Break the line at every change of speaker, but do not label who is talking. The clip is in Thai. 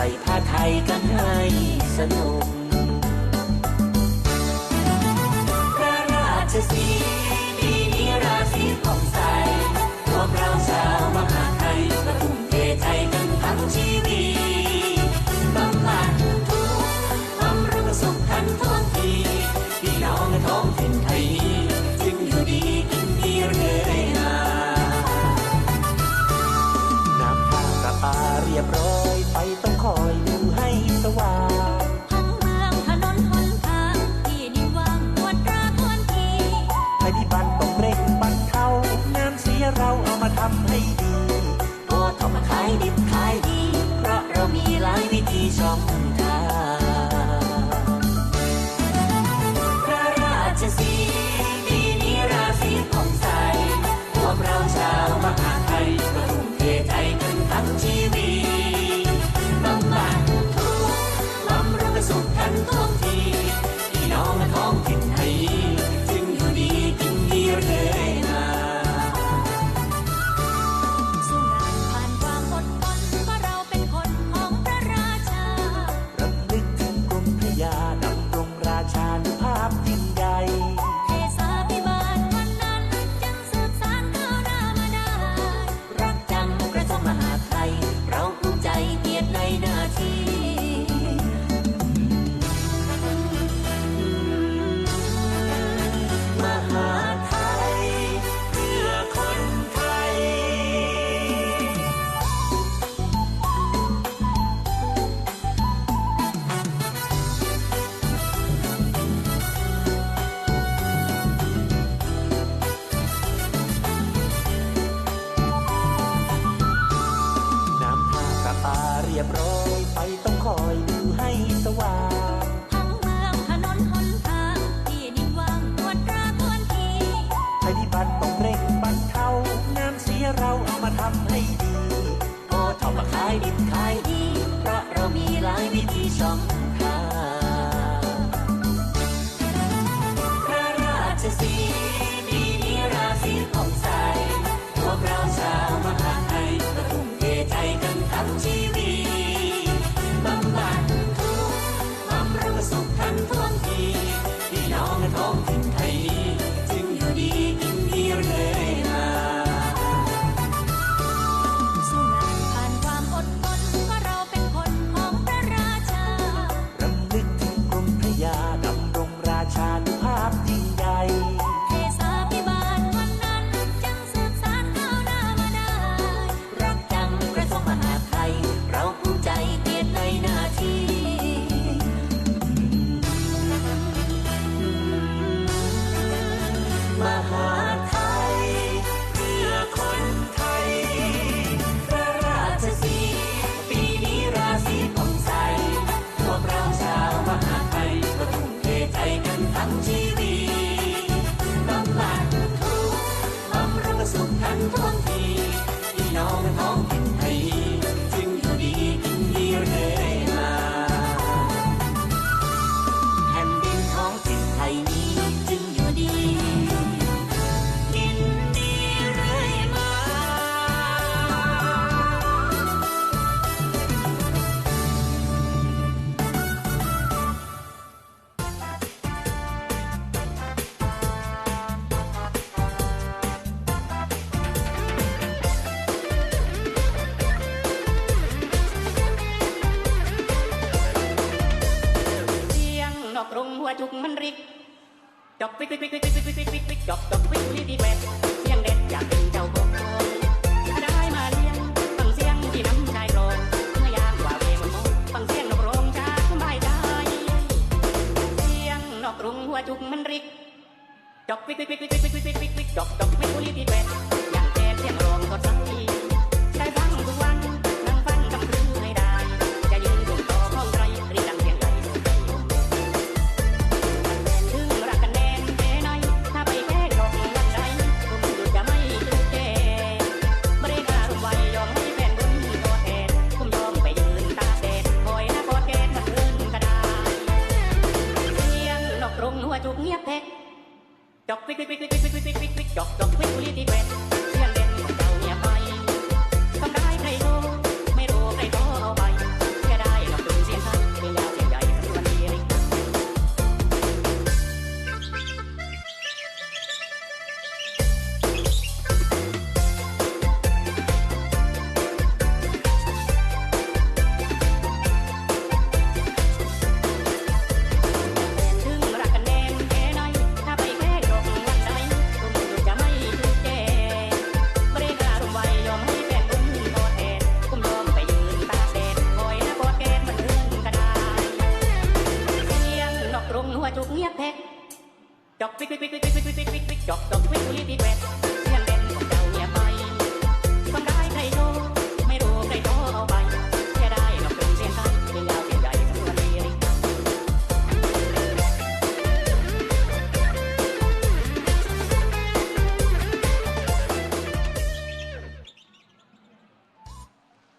ใส่ผ้าไทยกันให้สนุก พระราชสีปีนี้ราศีของใสพวกเราชาวมหาไทยก็ทุ่มเทใจกันทั้งชีวิต light it ายดิบขายดี เพราะเรามีหลายวิธีสอ Dục. อกตรงหั
วจุกมั
นริกจอก
ปิ๊กปิ๊
กปิ๊ก
ปิ๊ก
ปิ๊กปิ๊กปิ๊กปิ๊กจอกจอก
ปิ๊กรีดีแปดเสียงเด็ดอยากเป็นเจ้าโกโก้ได้มาเลี้ยงฟังเสียงที่น้ำชายรองเมื่อยามกว่าเวมันมองฟังเสียงนกร้องจากสบายใจเสียงนกกรุงหัวจุกมันริกจอกปิ๊กปิ๊กปิ๊กปิ๊กปิ๊กปิ๊กปิ๊กจอกจอกปิ๊กรีดีแปด แพะจอกปิ๊กปิ๊กปิ๊กปิ๊กปิ๊กปิ๊กปิ๊กจอกจอกปิ๊กกุลีดีแพะ